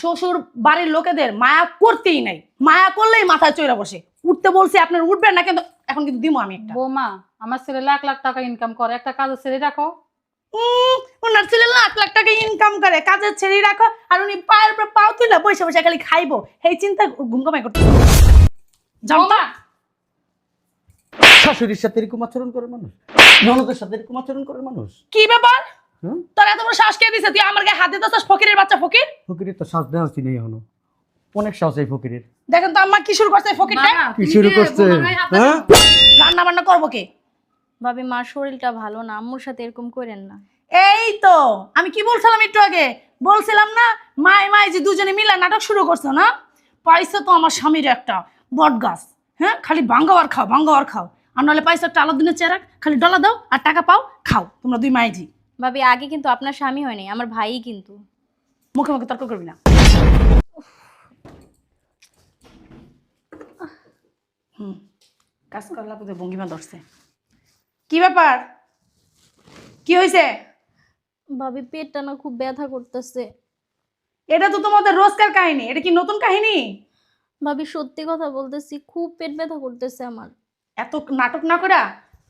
শ্বশুর বাড়ির লোকেদের মায়া করতেই নাই। মায়া করলেই মাথায় চইরা বসে। উঠতে বলছি আপনার উঠবেন না কিন্তু এখন কিন্তু দিমো আমি একটা। বৌমা আমার ছেলে লাখ লাখ টাকা ইনকাম করে। একটা কাজের ছেলে রাখো। ওনার ছেলে লাখ লাখ টাকা ইনকাম করে। কাজের ছেড়ে রাখো। আর উনি পায়ের উপরে পাও তুলে বসে বসে খালি খাইবো। এই চিন্তা ঘুমকামাই করতে যাও শাশুড়ির সাথে এরকম আচরণ করে মানুষ? ননদের সাথে এরকম আচরণ করে মানুষ? কি ব্যাপার? তোর এত বড় শ্বাস কে দিছে? তুই আমার গায়ে হাত দিতেছিস ফকিরের বাচ্চা ফকির? ফকিরের তো শ্বাস দেওয়া উচিত নেই এখনও। অনেক শ্বাস এই ফকিরের। দেখেন তো আম্মা কি শুরু করছে ফকিরটা? কি শুরু করছে। হ্যাঁ? রান্না বান্না করব কে? ভাবি মার শরীরটা ভালো না। আম্মুর সাথে এরকম করেন না। এই তো আমি কি বলছিলাম একটু আগে? বলছিলাম না মাই মাই যে দুজনে মিলে নাটক শুরু করছ না? পাইছো তো আমার স্বামীর একটা বট গাছ হ্যাঁ? খালি বাঙ্গাওয়ার খাও বাঙ্গাওয়ার খাও। আর নাহলে পাইছো একটা আলাদিনের চেরাক খালি ডলা দাও আর টাকা পাও খাও। তোমরা দুই মাইজি। ভাবি আগে কিন্তু আপনার স্বামী হয়নি আমার ভাইই কিন্তু। মুখে মুখে তর্ক করবি না। হুম কাজ করলা কোথায় ভঙ্গিমা ধরছে। কি ব্যাপার? কি হয়েছে ভাবি পেটটা না খুব ব্যথা করতেছে। এটা তো তোমাদের রোজকার কাহিনী এটা কি নতুন কাহিনী? ভাবি সত্যি কথা বলতেছি খুব পেট ব্যথা করতেছে আমার। এত নাটক না করা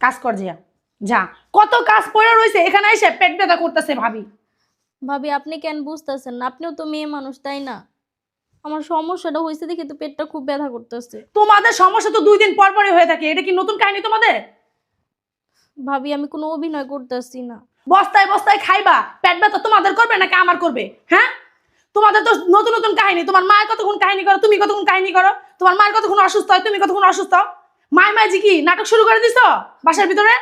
কাজ কর যা যা কত কাজ পড়ে রয়েছে এখানে এসে পেট ব্যথা করতেছে ভাবি। ভাবি আপনি কেন বুঝতেছেন না? আপনিও তো মেয়ে মানুষ তাই না? আমার সমস্যাটা হয়েছে দেখে তো পেটটা খুব ব্যথা করতেছে। তোমাদের সমস্যা তো দুই দিন পর পরই হয়ে থাকে এটা কি নতুন কাহিনী তোমাদের? ভাবি আমি কোনো অভিনয় করতেছি না। বস্তায় বস্তায় খাইবা পেট ব্যথা তোমাদের করবে নাকি আমার করবে? হ্যাঁ? তোমাদের তো নতুন নতুন কাহিনী তোমার মায়ের কতক্ষণ কাহিনী করো তুমি কতক্ষণ কাহিনী করো? তোমার মায়ের কতক্ষণ অসুস্থ হয় তুমি কতক্ষণ অসুস্থ? মায় মায় জি কি নাটক শুরু করে দিছো বাসার ভিতরে?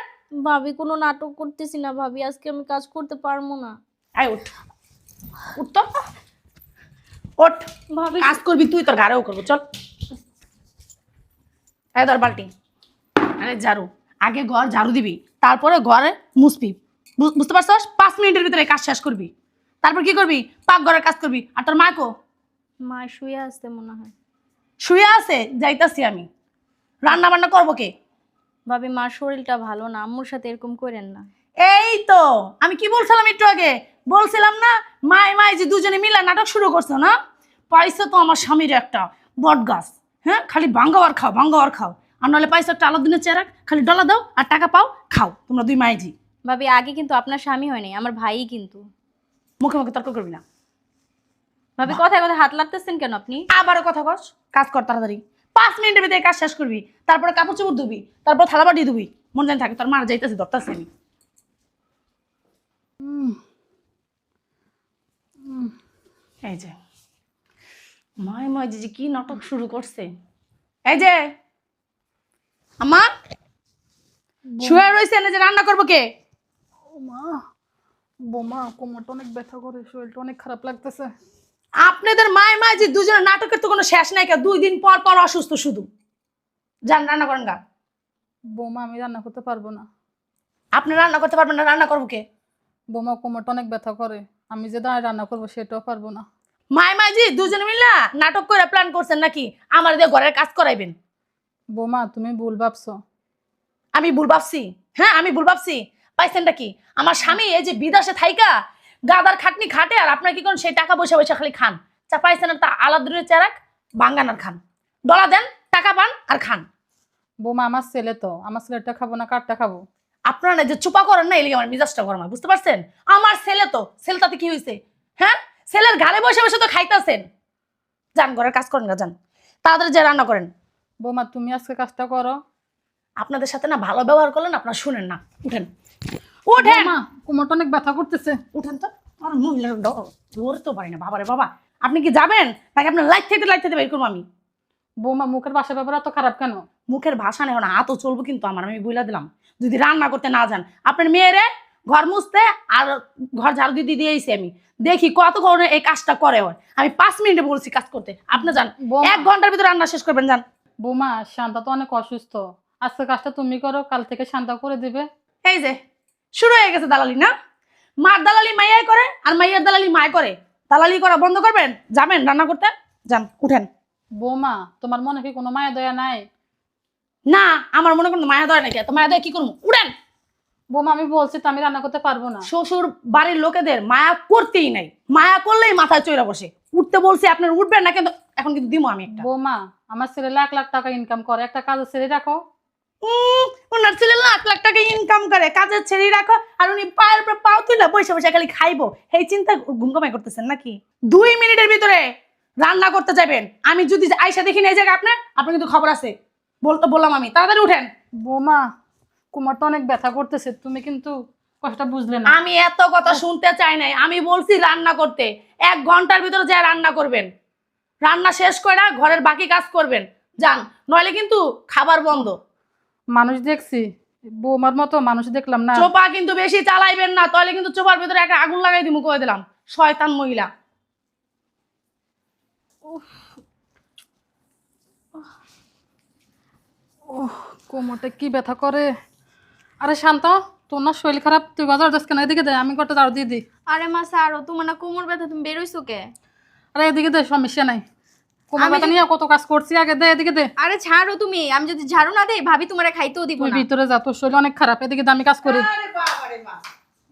ভাবি কোনো নাটক করতেছি না ভাবি আজকে আমি কাজ করতে পারব না। আয় উঠ। উঠ তো। ওঠ। ভাবি কাজ করবি তুই তোর ঘাড়েও করব চল। এই ধর বালতি। আরে ঝাড়ু। আগে ঘর ঝাড়ু দিবি তারপরে ঘরে মুসবি বুঝতে পারছস? পাঁচ মিনিটের ভিতরে কাজ শেষ করবি। তারপর কি করবি? পাক ঘরের কাজ করবি। আর তোর মাকো মা শুয়ে আসতে মনে হয়। শুয়ে আছে? যাইতাছি আমি। রান্না বান্না করব কে? ভাবি মার শরীরটা ভালো না আম্মুর সাথে এরকম করেন না। এই তো আমি কি বলছিলাম একটু আগে? বলছিলাম না মাই মাই যে দুজনে মিলে নাটক শুরু করছ না? পাইছো তো আমার স্বামীর একটা বট গাছ হ্যাঁ? খালি বাঙ্গাওয়ার খাও বাঙ্গাওয়ার খাও। আর নাহলে পাইছো একটা আলাদিনের চেরাক খালি ডলা দাও আর টাকা পাও খাও। তোমরা দুই মাইজি ভাবি আগে কিন্তু আপনার স্বামী হয়নি আমার ভাই কিন্তু। মুখে মুখে তর্ক করবি না। ভাবি কথায় কথায় হাত লাগতেছেন কেন আপনি? আবারও কথা কস কাজ কর তাড়াতাড়ি। পাঁচ মিনিটের ভিতরে কাজ শেষ করবি তারপরে কাপড় চোপড় ধুবি তারপর থালা বাটি ধুবি মন জানি থাকে তোর মার যাইতেছে ধরতেছে আমি। এই যে মায় মায় যে কি নাটক শুরু করছে। এই যে আমা শুয়ে রয়েছে না যে রান্না করব কে? মা বোমা কোমরটা অনেক ব্যথা করে শরীরটা অনেক খারাপ লাগতেছে। আপনাদের মায় মায় যে দুজনের নাটকের তো কোনো শেষ নাই কে দুই দিন পর পর অসুস্থ শুধু। যান রান্না করেন গা। বোমা আমি রান্না করতে পারব না। আপনি রান্না করতে পারবেন না রান্না করব কে? বোমা কোমরটা অনেক ব্যথা করে। আমি যে দাঁড়ায় রান্না করব সেটাও পারব না। মায় মায় জি দুজনে মিলে নাটক করে প্ল্যান করছেন নাকি? আমার দিয়ে ঘরের কাজ করাইবেন। বোমা তুমি ভুল ভাবছ। আমি ভুল ভাবছি। হ্যাঁ আমি ভুল ভাবছি। পাইছেনটা কি? আমার স্বামী এই যে বিদেশে থাইকা গাদার খাটনি খাটে আর আপনার কি করেন সেই টাকা পয়সা পয়সা খালি খান? চা পাইছেন তা আলাদুরের চেরাক বাঙ্গানার খান। ডলা দেন টাকা পান আর খান। বোমা আমার ছেলে তো। আমার ছেলেটা খাব না কারটা খাব? আপনারা না যে চুপা করেন না এলিগে আমার মিজাজটা গরম হয় বুঝতে পারছেন? আমার ছেলে তো ছেলে তাতে কি হয়েছে হ্যাঁ? ছেলের ঘাড়ে বসে বসে তো খাইতেছেন। যান ঘরের কাজ করেন গা যান। তাড়াতাড়ি যে রান্না করেন। বোমা তুমি আজকে কাজটা করো। আপনাদের সাথে না ভালো ব্যবহার করলেন আপনারা শুনেন না। উঠেন। উঠেন। কোমরটা অনেক ব্যথা করতেছে। উঠেন তো। আর মহিলার দৌড় তো পারি না বাবারে বাবা। আপনি কি যাবেন? নাকি আপনার লাইট থেকে লাইট থেকে বের করব আমি? বোমা মুখের বাসা ব্যাপার এত খারাপ কেন? মুখের ভাষা নেই না হাতও চলবো কিন্তু আমার আমি বইলা দিলাম। যদি রান্না করতে না যান। আপনার মেয়েরে ঘর মুছতে আর ঘর ঝাড়ু দিতে দিয়েছি আমি। দেখি কত ধরনের এই কাজটা করে ওর। আমি পাঁচ মিনিটে বলছি কাজ করতে। আপনি যান। এক ঘণ্টার ভিতরে রান্না শেষ করবেন যান। বোমা শান্তা তো অনেক অসুস্থ। আজকে কাজটা তুমি করো কাল থেকে শান্তা করে দিবে। এই যে শুরু হয়ে গেছে দালালি না? মার দালালি মাইয়াই করে আর মাইয়ার দালালি মায় করে। দালালি করা বন্ধ করবেন? যাবেন রান্না করতে? যান উঠেন। বোমা তোমার মনে কি কোনো মায়া দয়া নাই? না আমার মনে কোনো মায়া দয়া নাকি এত মায়া দয়া কি করব? উড়েন বোমা আমি বলছি তো আমি রান্না করতে পারব না। শ্বশুর বাড়ির লোকেদের মায়া করতেই নাই। মায়া করলেই মাথায় চইরা বসে। উঠতে বলছি আপনার উঠবেন না কিন্তু এখন কিন্তু দিমো আমি একটা। বোমা আমার ছেলে লাখ লাখ টাকা ইনকাম করে একটা কাজ ছেলে রাখো। ওনার ছেলে লাখ লাখ টাকা ইনকাম করে কাজের ছেড়ে রাখো আর উনি পায়ের উপর পাও তুলে বসে বসে খালি খাইবো। এই চিন্তা ঘুমঘামাই করতেছেন নাকি? দুই মিনিটের ভিতরে রান্না করতে যাবেন। আমি যদি আয়সা দেখি না এই জায়গায় আপনার আপনার কিন্তু খবর আছে। বলতে বললাম আমি। তাড়াতাড়ি উঠেন। বোমা কোমরটা অনেক ব্যথা করতেছে তুমি কিন্তু কথাটা বুঝলে না। আমি এত কথা শুনতে চাই নাই। আমি বলছি রান্না করতে। এক ঘণ্টার ভিতরে যা রান্না করবেন। রান্না শেষ করে ঘরের বাকি কাজ করবেন। যান। নইলে কিন্তু খাবার বন্ধ। মানুষ দেখছি বৌমার মতো মানুষ দেখলাম না। চোপা কিন্তু বেশি চালাইবেন না তাহলে কিন্তু চোপার ভিতরে একটা আগুন লাগাই দিমু কয়ে দিলাম। শয়তান মহিলা। কোমরটা কি ব্যথা করে। আরে শান্ত তোর না শরীর খারাপ তুই বাজার যাস কেন? এদিকে দে আমি কটা দাঁড় দিয়ে দিই। আরে মা সারো তোমার না কোমর ব্যথা তুমি বেরোইছো কে? আরে এদিকে দে সমস্যা নাই। কোমর ব্যথা নিয়ে কত কাজ করছি? আগে দে এদিকে দে। আরে ছাড়ো তুমি আমি যদি ঝাড়ু না দেই ভাবি তোমারে খাইতেও দিব না। ভিতরে যা তোর শরীর অনেক খারাপ এদিকে কাজ করি। আরে বাবা রে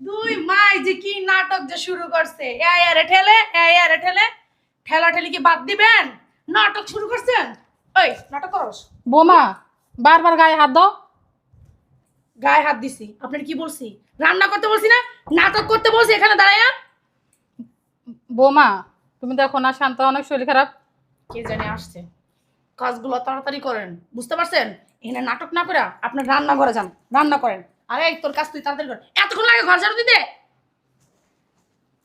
দুই মাই যে কি নাটক যে শুরু করছে। এই আরে ঠেলে এই আরে ঠেলে ঠেলা ঠেলি কি বাদ দিবেন? নাটক শুরু করছেন? ওই নাটক করস। বোমা বারবার গায়ে হাত দাও। গায়ে হাত দিছি আপনার কি বলছি? রান্না করতে বলছি না নাটক করতে বলছি এখানে দাঁড়ায়া বোমা তুমি দেখো না শান্ত অনেক শরীর খারাপ। কে জানে আসছে? কাজগুলো তাড়াতাড়ি করেন বুঝতে পারছেন? এখানে নাটক না করে আপনার রান্না করে যান রান্না করেন। আরে তোর কাজ তুই তাড়াতাড়ি কর। এতক্ষণ লাগে ঘর ঝাড়ু দিতে?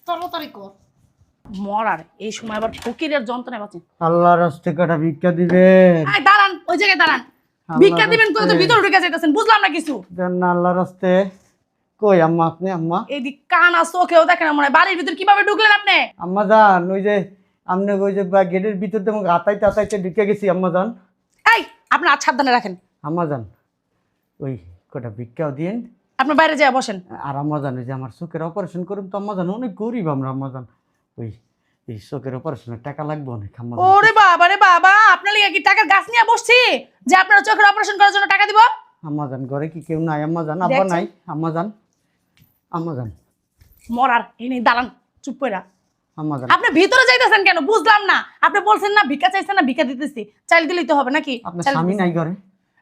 তাড়াতাড়ি কর। মরার এই সময় আবার ফকিরের যন্ত্রণায় বাঁচেন আল্লাহর হস্তে কটা ভিক্ষা দিবেন? আয় দাঁড়ান ওই জায়গায় দাঁড়ান। ভিক্ষা দিবেন করে তো। ভিতরে ঢুকে যাইতেছেন বুঝলাম না কিছু। দেন না আল্লাহর হস্তে। কই আম্মা আপনি আম্মা? এদিক কানা চোখেও দেখেন মনে হয়। বাড়ির ভিতর কীভাবে ঢুকলেন আপনি? আম্মা যান ওই যে আপনি ওই যে গেটের ভিতর দিয়ে আতাইতে আতাইতে ঢুকে গেছি আম্মা যান এই আপনার আচ্ছা সাবধানে রাখেন। আম্মা যান ওই কটা ভিক্ষাও দিন আপনি বাইরে যায় বসেন। আর আম্মা জান ওই যে আমার চোখের অপারেশন করুন তো আম্মা জান অনেক গরিব আমরা আম্মা জান। ওই এই চোখের অপারেশনের টাকা লাগবে অনেক আম্মা ওরে বাবা রে বাবা আপনার লিগে কি টাকার গাছ নিয়ে বসছি? যে আপনার চোখের অপারেশন করার জন্য টাকা দিব? আম্মা জান ঘরে কি কেউ নাই আম্মা জান আব্বা নাই আম্মা জান আম্মা জান। মরার এই নেই দাঁড়ান চুপ করে আপনি ভিতরে যাইতেছেন কেন? বুঝলাম না। আপনি বলছেন না ভিক্ষা চাইছেন না ভিক্ষা দিতেছি। চাইল দিলেই তো হবে নাকি? আপনার স্বামী নাই ঘরে?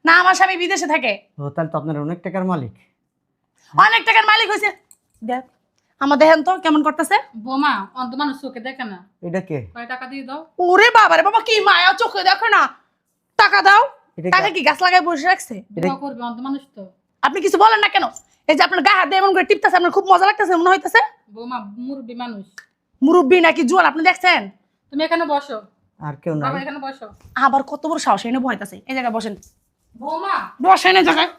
না আমার স্বামী বিদেশে থাকে। ও তাহলে তো আপনার অনেক টাকার মালিক। অনেক টাকার মালিক হয়েছে দেখ আমার দেখেন তো কেমন করতেছে। বোমা অন্ত মানুষ চোখে দেখে না। এটা কে? কয় টাকা দিয়ে দাও। ওরে বাবা রে বাবা কি মায়া চোখে দেখো না। টাকা দাও। টাকা কি? গাছ লাগাই বসে রাখছে? দোয়া করবে অন্ত মানুষ তো। আপনি কিছু বলেন না কেন? এই যে আপনার গায়ে হাত দিয়ে এমন করে টিপতেছে আপনার খুব মজা লাগতেছে মনে হইতেছে? বোমা মুরব্বী মানুষ। মুরব্বী নাকি জোয়ান আপনি দেখছেন? তুমি এখানে বসো। আর কেউ বাবা এখানে বসো। আবার কত বড় সাহস এনে ভয়তাছে এই জায়গায় বসেন। বৌমা। বসেন এই জায়গায়।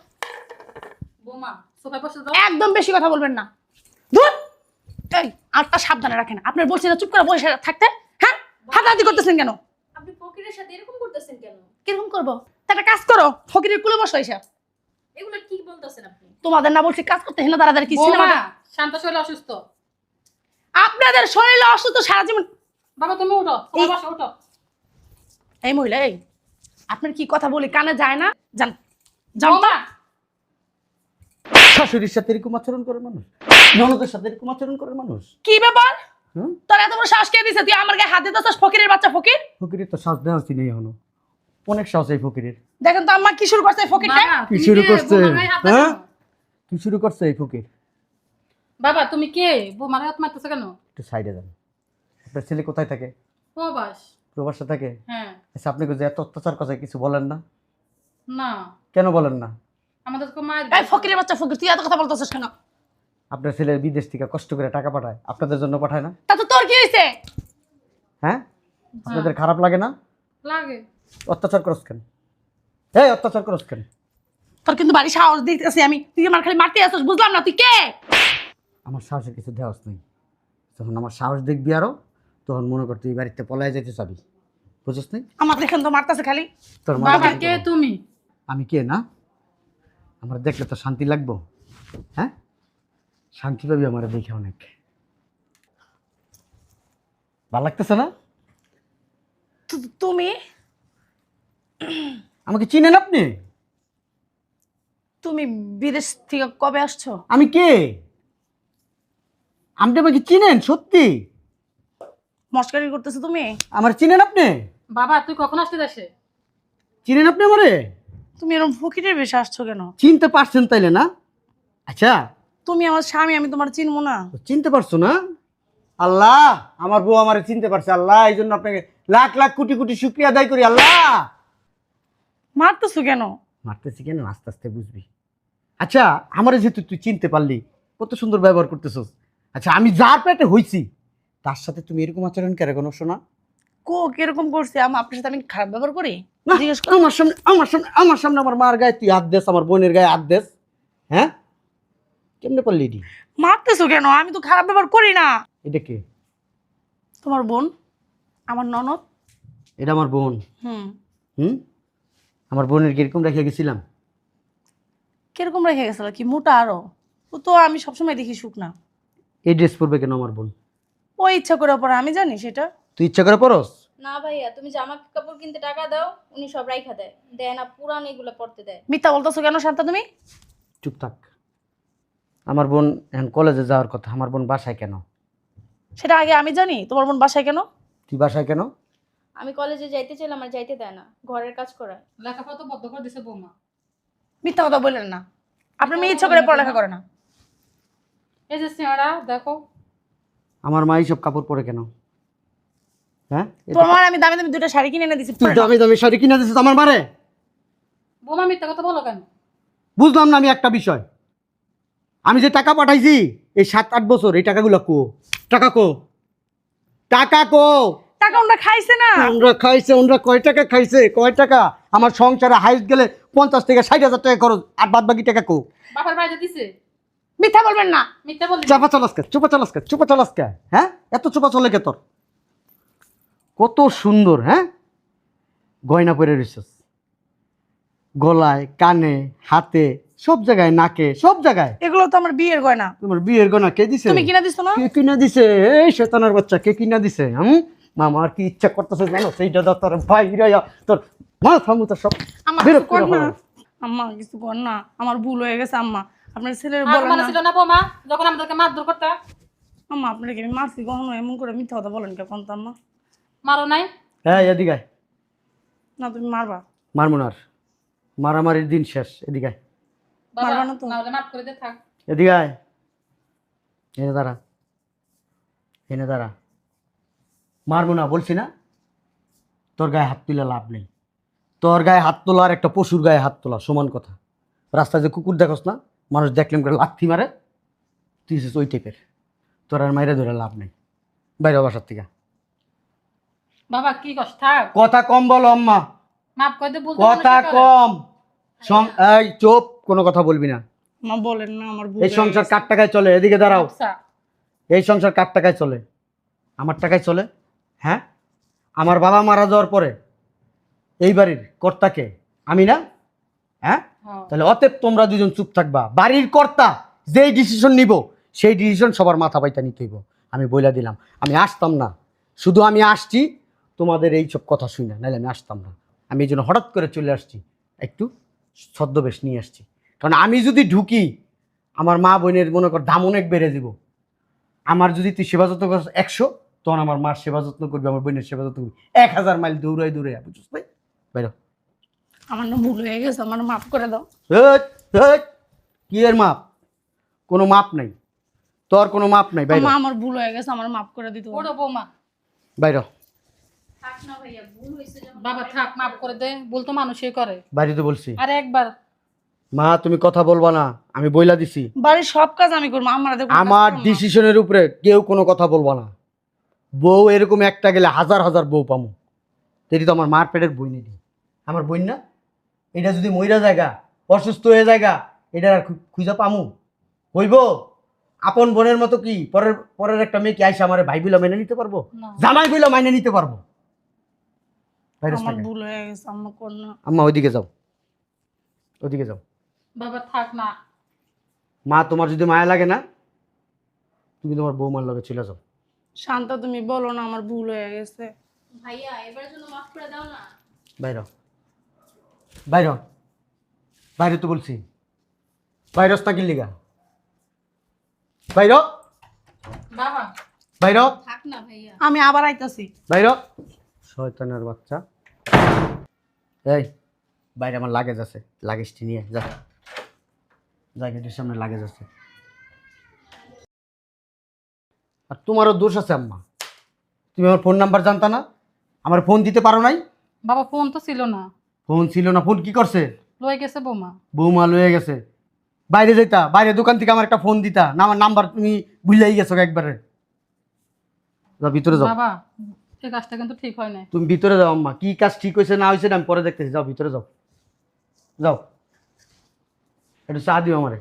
বৌমা সোফায় বসে দাও। একদম বেশি কথা বলবেন না। ধুর! এই আটটা সাবধানে রাখেন। আপনার বলছি না চুপ করে বসে থাকতে। হ্যাঁ? হাতাহাতি করতেছেন কেন? আপনি ফকিরের সাথে এরকম করতেছেন কেন? কীরকম করব? তা একটা কাজ করো ফকিরের কুলে বসো এসে। এগুলো কি বলতেছেন আপনি? তোমাদের না বলছি কাজ করতে হেনা দাঁড়াদাঁড়ি কি সিনেমা শান্ত শরীর অসুস্থ। আপনাদের শরীরে অসুস্থ সারা জীবন বাবা তুমি উঠো। উঠো। এই মহিলা এই। আপনার কি কথা বলি? কানে যায় না? জান যাও তো। শাশুড়ির সাথে এরকম আচরণ করে মানুষ? ননদের সাথে এরকম আচরণ করে মানুষ? কি ব্যাপার? হুম? তোর এত বড় শ্বাস কে দিছে? তুই আমার গায়ে হাত দিতেছিস? ফকিরের বাচ্চা ফকির? ফকিরের তো শ্বাস দেওয়া উচিত নেই এখনও। অনেক শ্বাস এই ফকিরের। দেখেন তো আম্মা কি শুরু করছে এই ফকিরটা? কি শুরু করছে? হ্যাঁ? কি শুরু করছে এই ফকির? বাবা তুমি কে? বৌমার হাত মারতেছো কেন? একটু সাইডে যান। আপনার ছেলে কোথায় থাকে? প্রবাস। প্রবাসে থাকে? হ্যাঁ। আচ্ছা আপনি যে এত অত্যাচার কথা কিছু বলেন না? না। কেন বলেন না? আমাদের তো মায়ের এই ফকিরের বাচ্চা ফকির তুই এত কথা বলতেছিস কেন? আপনার ছেলে বিদেশ থেকে কষ্ট করে টাকা পাঠায় আপনাদের জন্য পাঠায় না? তা তো তোর কি হয়েছে হ্যাঁ? আপনাদের খারাপ লাগে না? লাগে। অত্যাচার করস কেন? এই অত্যাচার করস কেন? তোর কিন্তু বাড়ি সাহস দিতেছি আমি। তুই আমার খালি মারতে আসছিস বুঝলাম না তুই কে? আমার সাহসের কিছু দেওয়াস নেই। যখন আমার সাহস দেখবি আরও তখন মনে কর তুই বাড়িতে পলায় যেতে চাবি। বুঝছিস নি আমার দেখেন তো মারতেছে খালি। তোর মা বাবা কে তুমি? আমি কে না? আমার দেখলে তো শান্তি লাগবো। হ্যাঁ? শান্তি পাবি আমার দেখে অনেক। ভালো লাগতেছে না? তুমি? আমাকে চিনেন আপনি? তুমি বিদেশ থেকে কবে আসছো? আমি কে? আপনি আমাকে চিনেন সত্যি? মস্কারি করতেছো তুমি? আমার চিনেন আপনি? বাবা তুই কখন আসতে দেশে চিনেন আপনি আমারে? তুমি এরকম ফকিরের বেশে আসছো কেন? চিনতে পারছেন তাইলে না? আচ্ছা। তুমি আমার স্বামী আমি তোমার চিনবো না। চিনতে পারছ না? আল্লাহ আমার বউ আমারে চিনতে পারছে। আল্লাহ এই জন্য আপনাকে লাখ লাখ কোটি কোটি শুক্রিয়া আদায় করি। আল্লাহ! মারতেছো কেন? মারতেছি কেন? আস্তে আস্তে বুঝবি। আচ্ছা আমারে যেহেতু তুই চিনতে পারলি কত সুন্দর ব্যবহার করতেছস। আচ্ছা আমি যার পেটে হইছি তার সাথে তুমি এরকম আচরণ কেন কোনো শোনা? কো কীরকম করছে? আমি আপনার সাথে আমি খারাপ ব্যবহার করি? না, জিজ্ঞেস কর। আমার সামনে আমার সামনে আমার সামনে আমার মার গায়ে তুই হাত দেস আমার বোনের গায়ে হাত দেস হ্যাঁ? কেমনে পারলি এটি? মারতেছো কেন? আমি তো খারাপ ব্যবহার করি না। এটা কে? তোমার বোন? আমার ননদ? এটা আমার বোন। হুম। হুম? আমার বোনের কীরকম রেখে গেছিলাম? কীরকম রেখে গেছিল? কি মোটা আরও? ও তো আমি সবসময় দেখি সুখ না এই ড্রেস পরবে কেন আমার বোন? ও ইচ্ছা করে পরে আমি জানি সেটা। তুই ইচ্ছা করে পরস? না ভাইয়া তুমি জামা কাপড় কিনতে টাকা দাও উনি সব রাইখা দেয়। দেয় না পুরান এগুলো পড়তে দেয়। মিথ্যা বলতেছো কেন শান্তা তুমি? চুপ থাক। আমার বোন এখন কলেজে যাওয়ার কথা আমার বোন বাসায় কেন? সেটা আগে আমি জানি তোমার বোন বাসায় কেন? তুই বাসায় কেন? আমি কলেজে যাইতে চাইলাম আর যাইতে দেয় না ঘরের কাজ করায়। লেখাপড়া তো বদ্ধ করে দিছে বৌমা। মিথ্যা কথা বললেন না। আপনার মেয়ে ইচ্ছা করে পড়ালেখা করে না। এই যে সিঁড়া দেখো। আমার মা এইসব কাপড় পরে কেন? হ্যাঁ? তোমার আমি দামি দামি দুটো শাড়ি কিনে এনে দিছি তুই দামি দামি শাড়ি কিনে দিছিস আমার মারে? বৌমা মিথ্যা কথা বলো কেন? বুঝলাম না আমি একটা বিষয়। আমি যে টাকা পাঠাইছি এই সাত আট বছর এই টাকাগুলো কো? টাকা কো? টাকা কো? টাকা খাইছে না। আমরা খাইছে ওনরা কয় টাকা খাইছে? কয় টাকা? আমার সংসারে হাইট গেলে পঞ্চাশ থেকে ষাট হাজার টাকা খরচ আর বাদ বাকি টাকা কো? বাবার বাড়িতে দিছে? মিথ্যা বলবেন না। মিথ্যা বললি চাপা চালাসকে চুপা চালাসকে চুপা চালাসকে হ্যাঁ? এত চুপা চলে কে তোর? কত সুন্দর হ্যাঁ? গয়না পরে রইছস। গলায় কানে হাতে সব জায়গায় নাকে সব জায়গায়। এগুলো তো আমার বিয়ের গয়না। তোমার বিয়ের গয়না কে দিছে? তুমি কিনা দিছো না? কে কিনা দিছে? এই শেতানার বাচ্চা কে কিনা দিছে? হুম? মামার কি ইচ্ছা করতেছে জানো? সেইটা দাও তোর ভাই রাইয়া তোর মাথা মুথা সব আমার কিছু কর না। আম্মা কিছু কর না। আমার ভুল হয়ে গেছে আম্মা। আপনার ছেলের বলেন মানে না। ছিল না বৌমা যখন আমাদেরকে মারধর করতে? আম্মা আপনাকে আমি মারছি কখনো এমন করে মিথ্যা কথা বলেন কে কোন তো আম্মা? মারো নাই? হ্যাঁ এদিকে আয়। না তুমি মারবা। মারমুন আর। মারামারির দিন শেষ এদিকে আয়। বাবা মারবা না তো? না হলে মাফ করে দে থাক। এদিকে আয়। এনে দাঁড়া। এনে দাঁড়া। মারবো না বলছি না। তোর গায়ে হাত তুলে লাভ নেই। তোর গায়ে হাত তোলা আর একটা পশুর গায়ে হাত তোলা সমান কথা। রাস্তায় যে কুকুর দেখোস না মানুষ দেখলাম করে লাথি মারে তুই হচ্ছিস ওই টাইপের তোর আর মাইরে ধরে লাভ নেই। বাইরে বাসার থেকে। বাবা কি কষ্ট কথা কম বলো আম্মা। বলতে কথা কম। এই চোপ কোনো কথা বলবি না। মা বলেন না আমার এই সংসার। কার টাকায় চলে? এদিকে দাঁড়াও। আচ্ছা, এই সংসার কার টাকায় চলে? আমার টাকায় চলে? হ্যাঁ? আমার বাবা মারা যাওয়ার পরে এই বাড়ির কর্তাকে আমি না? হ্যাঁ? হ্যাঁ। তাহলে অতএব তোমরা দুজন চুপ থাকবা। বাড়ির কর্তা যেই ডিসিশন নিব সেই ডিসিশন সবার মাথা পাইতা নিতে হইব। আমি বইলা দিলাম। আমি আসতাম না। শুধু আমি আসছি তোমাদের এই সব কথা শুই না নাহলে আমি আসতাম না। আমি এই জন্য হঠাৎ করে চলে আসছি একটু ছদ্মবেশ নিয়ে আসছি। কারণ আমি যদি ঢুকি আমার মা বোনের মনে কর দাম অনেক বেড়ে দিব। আমার যদি তুই সেবা যত্ন করিস একশো তখন আমার মার সেবা যত্ন করবি আমার বোনের সেবা যত্ন করবি। এক হাজার মাইল দৌড়াই দৌড়াই বুঝছিস ভাই বাইর হ। আমার না ভুল হয়ে গেছে আমার মাফ করে দাও। কি এর মাপ? কোনো মাপ নাই। তোর কোনো মাপ নাই বাইর মা আমার ভুল হয়ে গেছে আমার মাফ করে দিতে। ওরো বৌমা। বাইর হ। থাক না ভাইয়া ভুল হয়েছে বাবা থাক মাফ করে দে। ভুল তো মানুষই করে। বাইরে তো বলছি। আর একবার। মা তুমি কথা বলবা না আমি বইলা দিছি। বাড়ির সব কাজ আমি করব আমার দেখো আমার ডিসিশনের উপরে কেউ কোনো কথা বলবা না। বউ এরকম একটা গেলে হাজার হাজার বউ পামু। এটি তো আমার মার পেটের বই নেই। আমার বই না? এটা যদি মহিলা জায়গা অসুস্থ হয়ে জায়গা এটা আর খুঁজা পামু। হইব? আপন বোনের মতো কি? পরের পরের একটা মেয়ে কি আইসা আমার ভাই বিলা মেনে নিতে পারব? জামাই বিলা মাইনে নিতে পারব? ভাইরাস আমার থাকে। ভুল গেছে আম্মা কর না আম্মা ওইদিকে যাও। ওইদিকে যাও। বাবা থাক না। মা তোমার যদি মায়া লাগে না তুমি তোমার বৌমার লগে চলে যাও। শান্তা তুমি বলো না আমার ভুল হয়ে গেছে। ভাইয়া এবারের জন্য মাফ করে দাও না। বাইর। বাইর। বাইরে তো বলছি। ভাইরস না কিল্লিগা বাইর বাবা। বাইর থাক না ভাইয়া। আমি আবার আইতাছি। বাইর শয়তানের বাচ্চা। এই বাইরে আমার লাগেজ আছে। লাগেজটি নিয়ে যা। জায়গাটির সামনে লাগেজ আছে। আর তোমারও দোষ আছে আম্মা। তুমি আমার ফোন নাম্বার জানতা না? আমার ফোন দিতে পারো নাই? বাবা ফোন তো ছিল না। ফোন ছিল না ফোন কি করছে? লয়ে গেছে বৌমা। বৌমা লয়ে গেছে। বাইরে যাইতা বাইরে দোকান থেকে আমার একটা ফোন দিতা। না আমার নাম্বার তুমি ভুলেই গেছো একবারে। যা ভিতরে যাও। বাবা এই কাজটা কিন্তু ঠিক হয় নাই। তুমি ভিতরে যাও আম্মা। কি কাজ ঠিক হয়েছে না হয়েছে না আমি পরে দেখতেছি। যাও ভিতরে যাও। যাও। একটু চা দিও আমারে।